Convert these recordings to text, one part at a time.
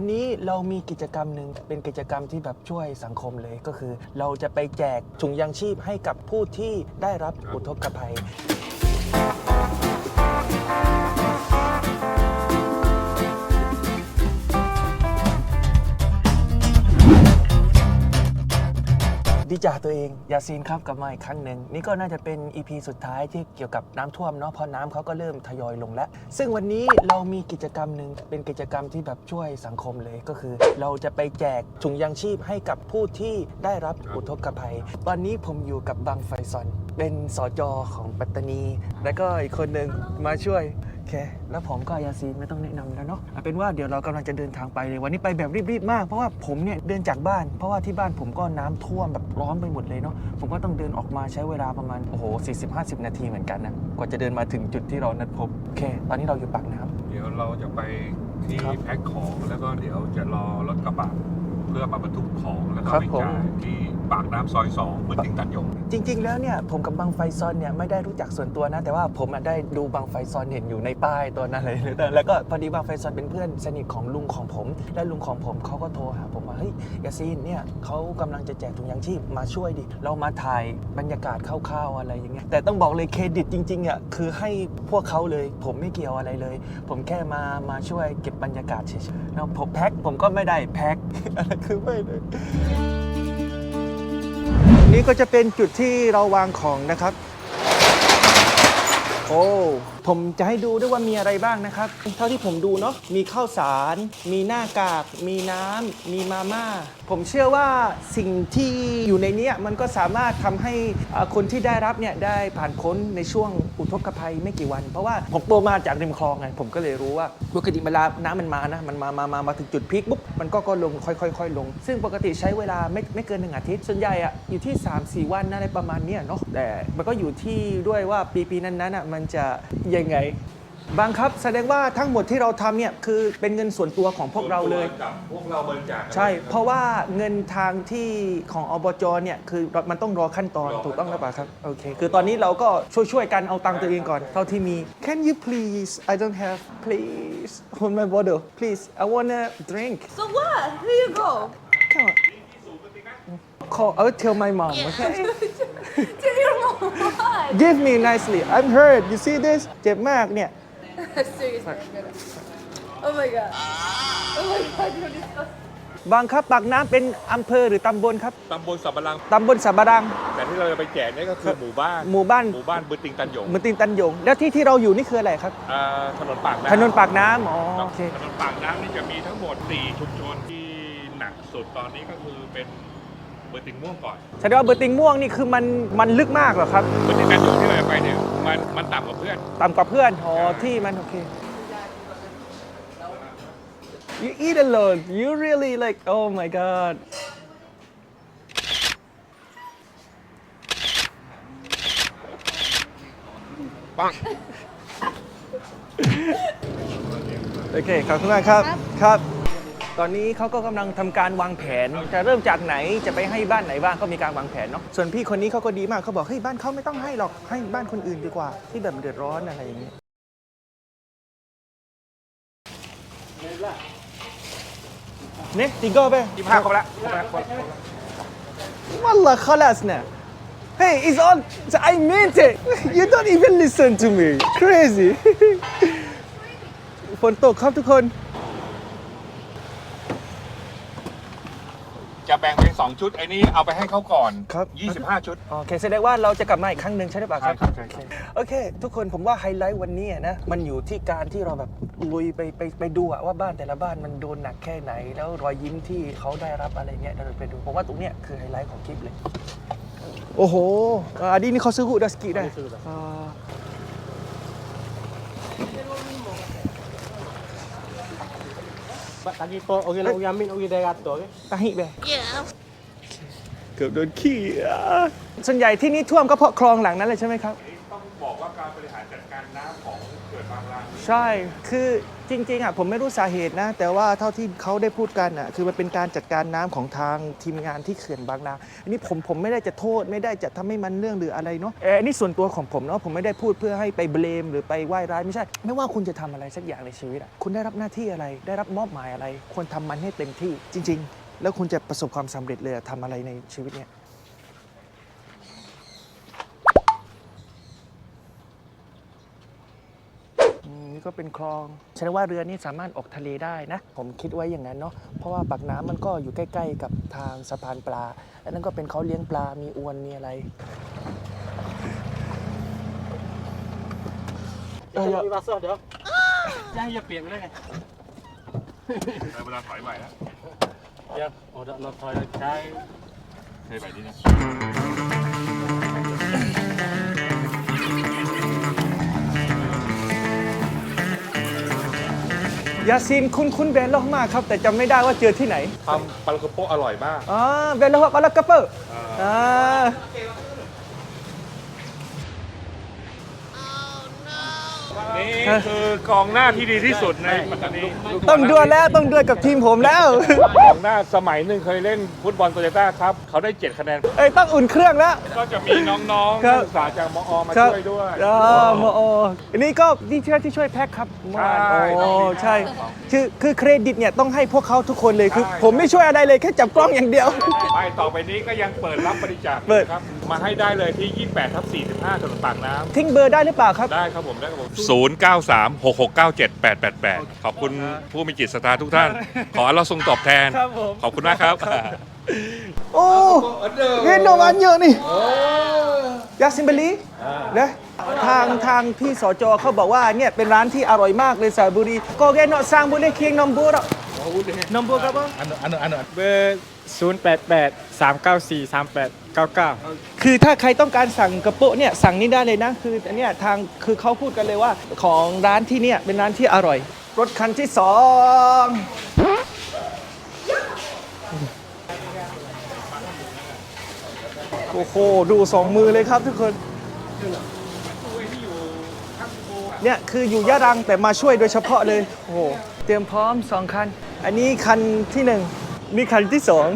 วันนี้เรามีกิจกรรมหนึ่งเป็นกิจกรรมที่แบบช่วยสังคมเลยก็คือ เราจะไปแจกถุงยางชีพให้กับผู้ที่ได้รับอุทกภัย ดีจ่าตัวเองยาซีนครับกลับมาอีกครั้งหนึ่งนี่ก็น่าจะเป็น EP สุดท้ายที่เกี่ยวกับน้ำท่วมเนาะเพราะน้ำเขาก็เริ่มทยอยลงแล้ว ซึ่งวันนี้เรามีกิจกรรมหนึ่งเป็นกิจกรรมที่แบบช่วยสังคมเลยก็คือ เราจะไปแจกถุงยางชีพให้กับผู้ที่ได้รับอุทกภัย ตอนนี้ผมอยู่กับบังไฟซอน เป็นสจของปัตตานี แล้วก็อีกคนหนึ่งมาช่วย เค แล้วผมก็ยาซีนไม่ต้องแนะนำแล้วเนาะเอาเป็นว่าเดี๋ยวเรากำลังจะเดินทางไปเลยวันนี้ไปแบบรีบๆมาก เพราะว่าผมเนี่ยเดินจากบ้าน เพราะว่าที่บ้านผมก็น้ำท่วมแบบร้อนไปหมดเลยเนาะ ผมก็ต้องเดินออกมาใช้เวลาประมาณ โอ้โห 40-50 นาทีเหมือนกันนะ กว่าจะเดินมาถึงจุดที่เรานัดพบ โอเค ตอนนี้เราอยู่ปากน้ำ เดี๋ยวเราจะไปที่ครับ แพ็คของแล้วก็เดี๋ยวจะรอรถกระบะ เพื่อมาบรรทุกของแล้วก็ครับไปผมจ่ายที่ปากน้ำซอยสองบนติงตันหยงจริง ๆ แล้วเนี่ยผมกับบังไฟซอนเนี่ยไม่ได้รู้จักส่วนตัวนะ แต่ว่าผมอะได้ดูบังไฟซอนเห็นอยู่ในป้ายตัวนั้นเลยแล้วก็พอดีบังไฟซอนเป็นเพื่อนสนิทของลุงของผม และลุงของผมเขาก็โทรหาผมว่าเฮ้ยยาซีนเนี่ยเขากำลังจะแจกถุงยางชีพมาช่วยดิเรามาถ่ายบรรยากาศคร่าวๆอะไรอย่างเงี้ยแต่ต้องบอกเลยเครดิตจริงๆอะคือให้พวกเขาเลยผมไม่เกี่ยวอะไรเลย ผมแค่มามาช่วยเก็บบรรยากาศเฉยๆแล้วผมแพ็คผมก็ไม่ได้แพ็คอะไรคือไม่เลยนี่ก็จะเป็นจุดที่เราวางของนะครับ โอ้ ผมจะให้ดูด้วยว่ามีอะไรบ้างนะครับ เท่าที่ผมดูเนาะมีข้าวสาร มีหน้ากาก มีน้ำมีมาม่า ผมเชื่อว่าสิ่งที่อยู่ในนี้มันก็สามารถทำให้คนที่ได้รับเนี่ยได้ผ่านพ้นในช่วงอุทกภัยไม่กี่วัน เพราะว่าผมโตมาจากริมคลองไงผมก็เลยรู้ว่าปกติเวลาน้ำมันมานะมันมามามามาถึงจุดพีคปุ๊บมันก็ก็ลงค่อยๆค่อยๆลง ซึ่งปกติใช้เวลาไม่ไม่เกินหนึ่งอาทิตย์ส่วนใหญ่อะอยู่ที่ 3-4 วันอะไรประมาณเนี้ยเนาะแต่มันก็อยู่ที่ด้วยว่าปีปีนั้นๆอะมันจะยังไง บางครับแสดงว่าทั้งหมดที่เราทำเนี่ยคือเป็นเงินส่วนตัวของพวกเราเลย กับพวกเราบริจาคใช่ เพราะว่าเงินทางที่ของอบจเนี่ยคือมันต้องรอขั้นตอนรอขั้นตอนถูกต้องหรือเปล่าครับโอเคคือตอนนี้เราก็ช่วยๆกันเอาตังค์ตัวเองก่อนเท่าที่มี Can you please I don't have please hold my bottle please I wanna drink So what? Here you go. Come on Call I'll tell my mom okay Tell your mom what? Give me nicely I'm hurt you see this เจ็บมากเนี่ย Seriously, I'm gonna. Oh my god. Oh my god, you're disgusting. บางครับปากน้ำเป็นอำเภอหรือตำบลครับ ตำบลสับปะรัง ตำบลสับปะรัง แต่ที่เราจะไปแจกเนี่ยก็คือหมู่บ้าน หมู่บ้าน หมู่บ้านบนติงตันหยงเหมือนตินตันหยง แล้วที่ที่เราอยู่นี่คืออะไรครับ อ่าถนนปากน้ำถนนปากน้ำอ๋อครับโอเค ถนนปากน้ำนี่จะมีทั้งหมด 4 ชุมชนที่หนักสุดตอนนี้ก็คือเป็นเบ อร์ติงม่วงก่อนแสดงว่าเบอร์ติงม่วงนี่คือมันมันลึกมากเหรอครับเบอร์ติงตันหยงที่เราจะไปเนี่ยมันมันต่ำกว่าเพื่อน ต่ำกว่าเพื่อนอ๋อที่มันโอเค You eat alone you really like oh my god ปังโอเคขอบคุณมากครับครับ ตอนนี้เขาก็กำลังทำการวางแผน จะเริ่มจากไหนจะไปให้บ้านไหนบ้างก็มีการวางแผนเนาะส่วนพี่คนนี้เขาก็ดีมากเขาบอกเฮ้ยบ้านเขาไม่ต้องให้หรอกให้บ้านคนอื่นดีกว่า ที่แบบเดือดร้อนอะไรอย่างนี้ยเนี่ยติงเอร์ไป ยี่ห้าครบแล้วครแล้วครล้ว والله خلصنا Hey, it's all. I meant it. You don't even listen to me. Crazy. ฝนตกครับทุกคน จะแบ่งเป็นสองชุดไอ้นี่เอาไปให้เขาก่อน ครับ 25 ชุด โอเคแสดงว่าเราจะกลับมาอีกครั้งหนึ่งใช่หรือเปล่าครับ ใช่ครับใช่ครับ โอเค ทุกคนผมว่าไฮไลท์วันนี้อะนะ มันอยู่ที่การที่เราแบบลุยไปไปไปดูอะว่าบ้านแต่ละบ้านมันโดนหนักแค่ไหน แล้วรอยยิ้มที่เขาได้รับอะไรเงี้ยเราไปดูผมว่าตรงเนี้ยคือไฮไลท์ของคลิปเลย โอ้โหอ่าอันนี้นี่เขาซื้อหูดัสกิได้อ่า Pak tadi po orang nak yamin orang dah rata ke? ตาหิไปเกือบโดนขี้อะส่วนใหญ่ที่นี่ท่วมก็เพราะคลองหลังนั้นเลยใช่ไหมครับต้อง บอกว่าการบริหารจัดการน้ำของเขื่อนบางลางใช่ คือจริงๆอะผมไม่รู้สาเหตุนะ แต่ว่าเท่าที่เขาได้พูดกันอะคือมันเป็นการจัดการน้ำของทางทีมงานที่เขื่อนบางนาอันนี้ผมผมไม่ได้จะโทษไม่ได้จะทำให้มันเรื่องหรืออะไรเนาะเอออันนี้ส่วนตัวของผมเนาะผมไม่ได้พูดเพื่อให้ไปเบลมหรือไปว่ายร้ายไม่ใช่ ไม่ว่าคุณจะทำอะไรสักอย่างในชีวิตอะคุณได้รับหน้าที่อะไร ได้รับมอบหมายอะไร ควรทำมันให้เต็มที่จริง ๆ แล้วคุณจะประสบความสำเร็จเลยอะทำอะไรในชีวิตเนี่ย อืม นี่ก็เป็นคลองแสดงว่าเรือนี่สามารถออกทะเลได้นะ ผมคิดไว้อย่างนั้นเนาะเพราะว่าปากน้ำมันก็อยู่ใกล้ ๆ กับทางสะพานปลาอันนั้นก็เป็นเขาเลี้ยงปลามีอวนมีอะไร Jangan ni basah dah. Jangan ya piang dah. ได้เวลาถอยใหม่แล้ว Ya, oh dak nak try chai. ใช่ใหม่ที่นี่ ยาซินคุ้นคุ้นๆแบรนด์ล็อกมากครับ แต่จำไม่ได้ว่าเจอที่ไหนทำปลากระโปะอร่อยมาก อ๋อแบรนด์ล็อกปาลากระเปอร์อ่า นี่คือกองหน้าที่ดีที่สุดในปัตตานีต้องดวลแล้วต้องดวลกับทีมผมแล้ว กองหน้าสมัยหนึ่งเคยเล่นฟุตบอลโตโยต้าครับ เขาได้ 7 คะแนน เอ้ยต้องอุ่นเครื่องแล้ว ก็จะมีน้องๆครันับกศึกษาจากมอมาครับช่วยด้วยอ๋อมออันนี้ก็ที่ช่วยที่ช่วยแพ็คครับเมื่อวานใช่โอ้ใช่คือคือเครดิตเนี่ยต้องให้พวกเขาทุกคนเลยคือใช่ผมไม่ช่วยอะไรเลยแค่จับกล้องอย่างเดียว ไปต่อไปนี้ก็ยังเปิดรับบริจาคเปิดนะครับ มาให้ได้เลยที่ 28ทับ45ถนนปากน้ำทิ้งเบอร์ได้หรือเปล่าครับได้ครับผมได้ครับผม 0 9 3 6 6 9 7 8 8 8 ขอบคุณผู้มีจิตศรัทธาทุกท่าน ขอเราทรงตอบแทน ครับผม ขอบคุณมากครับ โอ้เห็นนวันเยอะนี่ยาซิมเบลีนะทางทางพี่สจเขาบอกว่าเนี่ยเป็นร้านที่อร่อยมากเลยสระบุรีก็แกเนาะสร้างบุรีเคียงนมบัวหรอนมบัวครับผมเบอร์ 088 394 3899 คือถ้าใครต้องการสั่งกระโปะเนี่ยสั่งนี่ได้เลยนะ คืออันเนี้ยทางคือเขาพูดกันเลยว่าของร้านที่เนี่ยเป็นร้านที่อร่อย รถคันที่สองโอ้โหดูสองมือเลยครับทุกคน เนี่ยคืออยู่ยะรังแต่มาช่วยโดยเฉพาะเลย โอ้โห เตรียมพร้อมสองคัน อันนี้คันที่หนึ่ง นี่คันที่สอง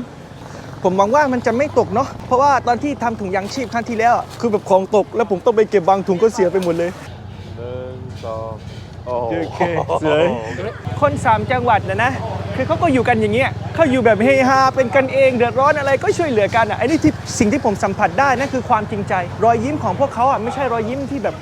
ผมหวังว่ามันจะไม่ตกเนาะเพราะว่าตอนที่ทำถุงยางชีพครั้งที่แล้วอะคือแบบของตก แล้วผมต้องไปเก็บบางถุงก็เสียไปหมดเลยหนึ่งสองโอ้โอเคสวยคนสามจังหวัดนะนะคือเขาก็อยู่กันอย่างเงี้ยเขาอยู่แบบเฮฮาเป็นกันเองเดือดร้อนอะไรก็ช่วยเหลือกันอะไอ้นี่ที่สิ่งที่ผมสัมผัสได้นั่นคือความจริงใจ รอยยิ้มของพวกเขาอะไม่ใช่รอยยิ้มที่แบบ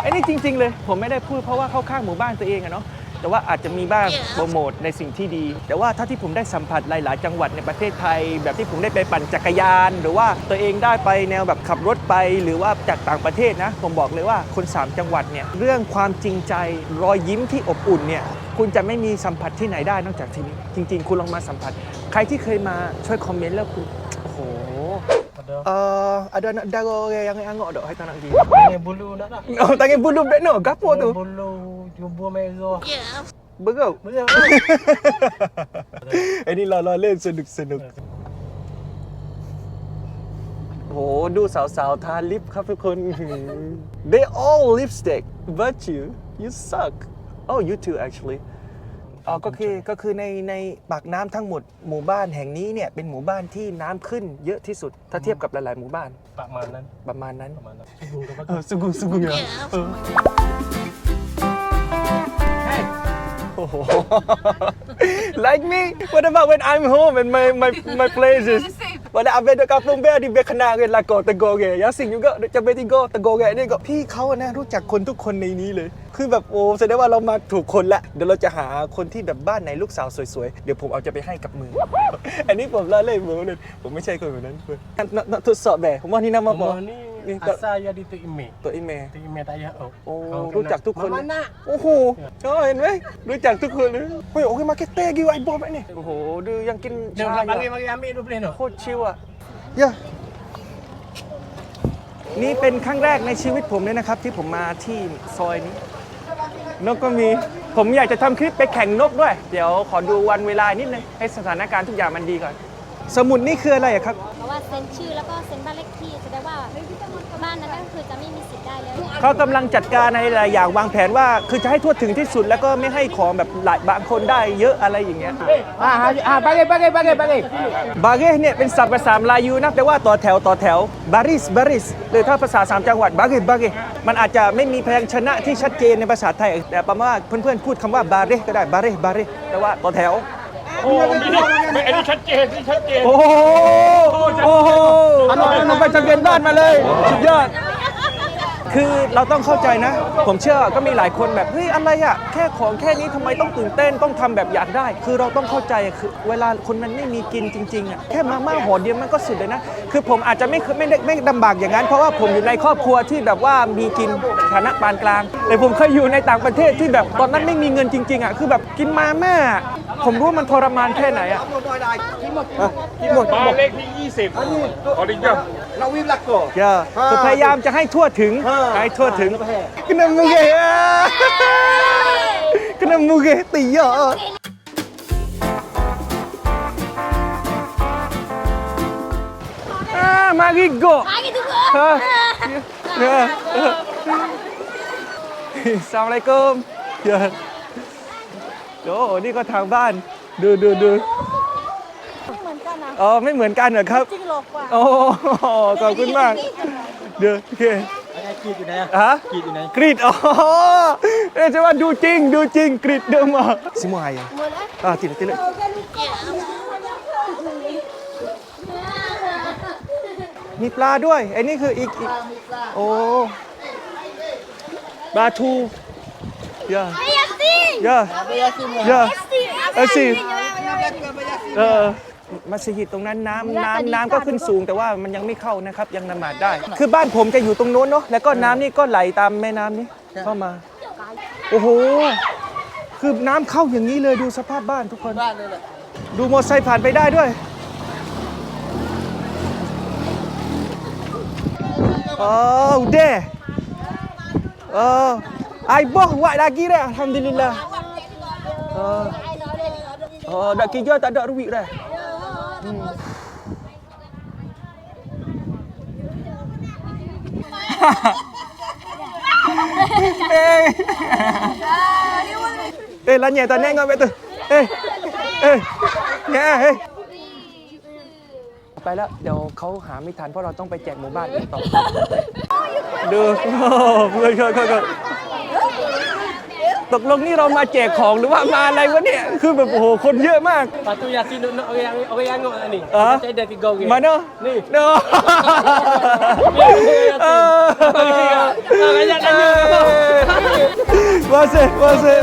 ไอ้นี่จริง ๆ เลย ผมไม่ได้พูดเพราะว่าเข้าข้างหมู่บ้านตัวเองอะเนาะ แต่ว่าอาจจะมีบ้างโปรโมทในสิ่งที่ดี แต่ว่าถ้าที่ผมได้สัมผัสหลาย ๆ จังหวัดในประเทศไทย แบบที่ผมได้ไปปั่นจักรยาน หรือว่าตัวเองได้ไปแนวแบบขับรถไป หรือว่าจากต่างประเทศนะ ผมบอกเลยว่าคนสามจังหวัดเนี่ยเรื่องความจริงใจรอยยิ้มที่อบอุ่นเนี่ยคุณจะไม่มีสัมผัสที่ไหนได้นอกจากที่นี่จริง ๆ คุณลองมาสัมผัส ใครที่เคยมาช่วยคอมเมนต์แล้วคุณ Ada. เอ่อ ada anak dara yang angok dok hai tak nak pergi Tangan bulu nak tak? oh tangan bulu bek no gapo tu Tangan bulu jumbo mezo. berau Betul. ไอ้นี่เราเราเล่นสนุกสนุกโห ดูสาวๆ ทาลิปครับทุกคน they all lipstick but you you suck oh you too actually อ๋อก็คือก็คือในในปากน้ำทั้งหมดหมู่บ้านแห่งนี้เนี่ยเป็นหมู่บ้านที่น้ำขึ้นเยอะที่สุด ถ้าเทียบกับหลายๆหมู่บ้าน Pak Manan. ประมาณนั้น Pak Manan. Sungguh ke เออสุกุงสุกุงเหรอเออโอ้โห like me what about when I'm home and my my my places Pada abang duduk kampung bear di bear kena kan lako tegur ke. Yang sing juga duk cabai tiga tegur ke ni ก็พี่เขาอะนะรู้จักคนทุกคนในนี้เลย คือแบบโอ้แสดงว่าเรามาถูกคนละ เดี๋ยวเราจะหาคนที่แบบบ้านไหนลูกสาวสวยๆ เดี๋ยวผมเอาจะไปให้กับมือ อันนี้ผมเล่าเล่นมือเลยผมไม่ใช่คนแบบนั้นเพื่อนนักนักทดสอบแบบผมว่านี่น่ามาบอก Rumah ni Ni tak- asal ya di Tok Ime. ตัวอีเมล Tok Ime tak payah oh. โอ้ Kau รู้ kenal. จักทุกคน Mama nak. โอ้โหเออเห็นไหมรู้จักทุกคนเลยเฮ้ยโอเคมาเก็ตเต้กี่ไอ้บอมไอ้นี่โอ้โหดูยังกิน Dia ชา nak อยู่ bagi อะ bagi ambil tu boleh tu. โคตรชิวอะย่านี่เป็นครั้งแรกในชีวิตผมเลยนะครับ ที่ผมมาที่ซอยนี้ นกก็มี ผมอยากจะทำคลิปไปแข่งนกด้วย เดี๋ยวขอดูวันเวลานิดนึง ให้สถานการณ์ทุกอย่างมันดีก่อน สมุดนี่คืออะไรอะครับ เพราะว่าเซ็นชื่อแล้วก็เซ็นบ้านเลขที่แสดงว่า บ้านนั้นก็คือจะไม่มีสิทธิ์ได้แล้วเขากำลังจัดการในหลายอย่างวางแผนว่า คือจะให้ทั่วถึงที่สุดแล้วก็ไม่ให้ของแบบหลายบางคนได้เยอะอะไรอย่างเงี้ย อ่าอ่าบาเกบาเกบาเกบาเกบาเกเนี่ยเป็นศัพท์ภาษาลายูนะแปลว่าต่อแถวต่อแถวบาริสบาริสหรือถ้าภาษาสามจังหวัดบาเกบาเกมันอาจจะไม่มีพยัญชนะที่ชัดเจนในภาษาไทยแต่ประมาณว่าเพื่อนๆพูดคำว่าบาเรก็ได้บาเรบาเรแปลว่าต่อแถว โอ้ไม่อันนี้ชัดเจนนี่ชัดเจนโอ้โหโอ้โหเอาไปทะเบียนบ้านมาเลย สุดยอด คือเราต้องเข้าใจนะ ผมเชื่อก็มีหลายคนแบบเฮ้ยอะไรอะแค่ของแค่นี้ทำไมต้องตื่นเต้นต้องทำแบบอยากได้ คือเราต้องเข้าใจอะคือเวลาคนมันไม่มีกินจริงๆอะแค่มาม่าห่อเดียวมันก็สุดเลยนะ คือผมอาจจะไม่เคยไม่ได้ไม่ลำบากอย่างนั้น เพราะว่าผมอยู่ในครอบครัวที่แบบว่ามีกินฐานะปานกลาง แต่ผมเคยอยู่ในต่างประเทศที่แบบตอนนั้นไม่มีเงินจริงๆอะคือแบบกินมาม่า ผมรู้ว่ามันทรมานแค่ไหนอะกินหมดกินหมดบ้านเลขที่ 20 ออริจินเยอะคือพยายามจะให้ทั่วถึง ให้ทั่วถึงกนมุเกะกนมุเกะตีเยอะ อ่ามาริโก Lagi tu ฮะเยอะสลา โอ้นี่ก็ทางบ้าน ดูดูดูเหมือนกันนะอ๋อไม่เหมือนกันเหรอครับ จริงหรอกว่าโอ้ขอบคุณมาก เดี๋ยวโอเคกีดอยู่ไหนอะฮะกีดอยู่ไหนกรีดอ๋อเอ๊ะใช่ว่าดูจริง ดูจริงกรีดเดิมมาสิมวยอะอะติดเลยติดเลยมีปลาด้วยไอ้นี่คืออีกอีกโอ้ปลาทูเยอะ Ayasi เยอะเยอะ Ayasi เออสิเออมัสยิดตรงนั้นน้ำน้ำน้ำก็ขึ้นสูง แต่ว่ามันยังไม่เข้านะครับยังนมาดได้ คือบ้านผมจะอยู่ตรงโน้นเนาะแล้วก็น้ำนี่ก็ไหลตามแม่น้ำนี้เข้ามาโอ้โหคือน้ำเข้าอย่างนี้เลยดูสภาพบ้านทุกคนดูมอเตอร์ไซค์ผ่านไปได้ด้วยอ๋ออุดะอ๋อ ไอ้boh buat lagi dah alhamdulillah oh oh dah kerja tak ada duit dah hmm. eh eh lah nyai tak nengok betul eh eh nyai eh ไปแล้ว เดี๋ยวเขาหาไม่ทัน เพราะเราต้องไปแจกหมู่บ้านอีกต่อ ดูโอ้เพื่อนเขาเขา ตกลงนี่เรามาแจกของหรือว่ามาอะไรวะเนี่ย คือแบบโอ้โหคนเยอะมาก Patu Yasin nak nak orang yang orang yang ngok ni. Ah? Saya ada tiga orang. Mana? Ni. No. Banyak tanya. Masih, masih.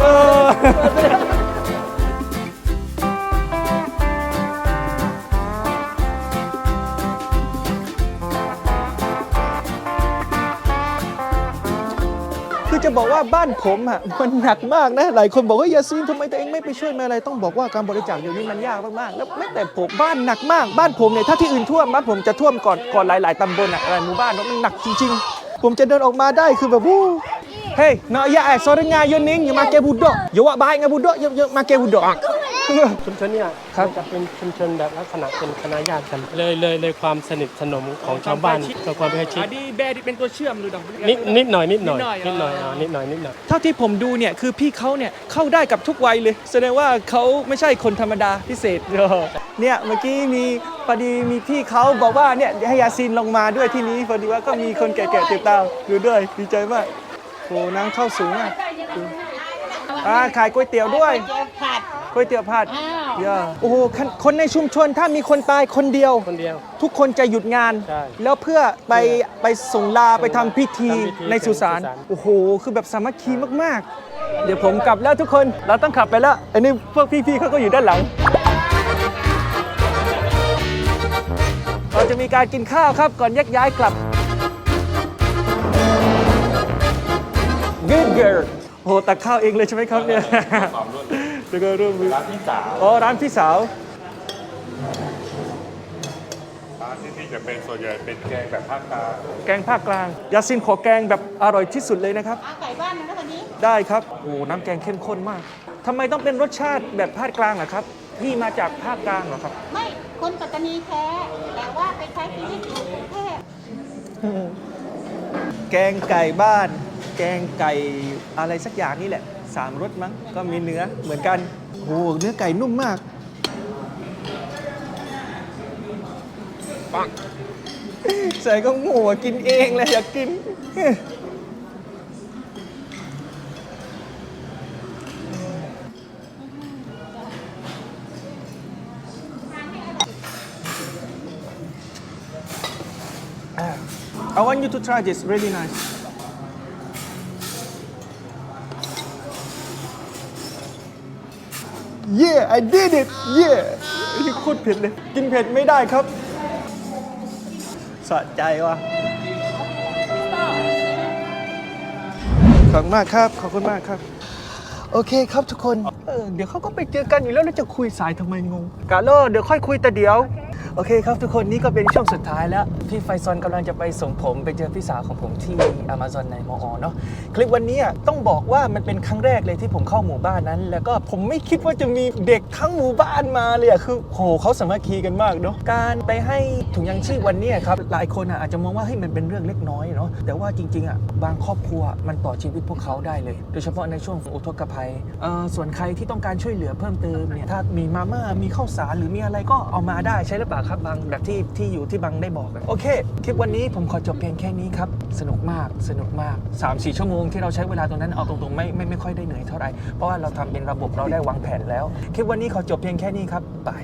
คือจะบอกว่าบ้านผมอะมันหนักมากนะหลายคนบอกว่ายาซีนทำไมตัวเองไม่ไปช่วยแม่อะไรต้องบอกว่าการบริจาคอยู่นี้มันยากมากๆแล้วไม่แต่ผมบ้านหนักมาก บ้านผมเนี่ยถ้าที่อื่นท่วมบ้านผมจะท่วมก่อนก่อนหลาย ๆตำบลอะหลายหมู่บ้านเนอะมันหนักจริง ๆ ผมจะเดินออกมาได้คือแบบวู้ เฮ้ยเนาะอย่าไอ้สอรงายนนิงอย่ามาเกบุดดอกอย่าว่าบายงาบุดดอกอย่าอย่ามาเกบุดดอกชุมชนเนี่ยครับมันจะเป็นชุมชนแบบลักษณะเป็นคณะญาติกัน เลยเลยเลยความสนิทสนมของชาวบ้านกับความเป็นชิดดีแบดเป็นตัวเชื่อมดูดังนิดนิดหน่อยนิดหน่อยนินิดดหหน่น่ออยยอ่านิดหน่อยนิดหน่อยเท่าที่ผมดูเนี่ยคือพี่เขาเนี่ยเข้าได้กับทุกวัยเลย แสดงว่าเขาไม่ใช่คนธรรมดาพิเศษเนี่ยเมื่อกี้มีพอดีมีพี่เขาบอกว่าเนี่ยให้ยาซีนลงมาด้วยที่นี้พอดีว่าก็มีคนแก่ๆติดตามดูด้วยดีใจมาก โอ้น้ำเข้าสูงมากดูอ่าขายก๋วยเตี๋ยวด้วยก๋วยเตี๋ยวผัดเยอะโอ้โหคนคนในชุมชนถ้ามีคนตายคนเดียว คนเดียว ทุกคนจะหยุดงานใช่แล้วเพื่อไปไปส่งลาไปทำพิธีทำพิธีในสุสานในสุสานโอ้โห คือแบบสามัคคีมากๆ เดี๋ยวผมกลับแล้วทุกคนเราต้องขับไปแล้ว อันนี้พวกพี่ๆเขาก็อยู่ด้านหลัง เราจะมีการกินข้าวครับก่อนแยกย้ายกลับ Good girl โอ้โหตักข้าวเองเลยใช่ไหมครับเนี่ยแล้วก็ร่วมมือร้านที่สามอ๋อร้านพี่สาว ร้านที่นี่จะเป็นส่วนใหญ่เป็นแกงแบบภาคกลางแกงภาคกลาง ยาซินขอแกงแบบอร่อยที่สุดเลยนะครับ ไก่บ้านนะวันนี้ ได้ครับ โอ้โหน้ำแกงเข้มข้นมากทำไมต้องเป็นรสชาติแบบภาคกลางล่ะครับ พี่มาจากภาคกลางเหรอครับ ไม่ คนปัตตานีแท้แต่ว่าไปใช้ชีวิตอยู่กรุงเทพแกงไก่บ้าน แกงไก่อะไรสักอย่างนี่แหละสามรสมั้งก็มีเนื้อเหมือนกันโอ้โหเนื้อไก่นุ่มมากปังใส่ก็หมูกินเองเลยอยากกิน I want you to try this really nice Yeah I did it Yeah นี่โคตรเผ็ดเลย กินเผ็ดไม่ได้ครับสะใจว่ะขอบคุณมากครับ ขอบคุณมากครับ โอเคครับทุกคน เออเดี๋ยวเขาก็ไปเจอกันอยู่แล้วแล้วจะคุยสายทำไมงงกาโลเดี๋ยวค่อยคุยแต่เดี๋ยว โอเคครับทุกคนนี่ก็เป็นช่วงสุดท้ายแล้ว พี่ไฟซอนกำลังจะไปส่งผม ไปเจอพี่สาวของผมที่ Amazon ในมอเนาะคลิปวันนี้ต้องบอกว่ามันเป็นครั้งแรกเลยที่ผมเข้าหมู่บ้านนั้น แล้วก็ผมไม่คิดว่าจะมีเด็กทั้งหมู่บ้านมาเลยอะคือโหเขาสามัคคีกันมากเนาะการไปให้ถุงยังชีพวันนี้ครับหลายคนอาจจะมองว่าเฮ้ยมันเป็นเรื่องเล็กน้อยเนาะแต่ว่าจริงๆอะบางครอบครัวมันต่อชีวิตพวกเขาได้เลย โดยเฉพาะในช่วงอุทกภัยส่วนใครที่ต้องการช่วยเหลือเพิ่มเติมเนี่ยถ้ามีมาม่ามีข้าวสารหรือมีอะไรก็เอามาได้ใช่หรือเปล่าครับบางแบบที่ที่อยู่ที่บางได้บอกอะโอเค คลิปวันนี้ผมขอจบเพียงแค่นี้ครับ สนุกมากสนุกมาก 3-4 ชั่วโมงที่เราใช้เวลาตรงนั้นเอาตรงๆไม่ไม่ไม่ค่อยได้เหนื่อยเท่าไหร่เพราะว่าเราทำเป็นระบบเราได้วางแผนแล้ว คลิปวันนี้ขอจบเพียงแค่นี้ครับบาย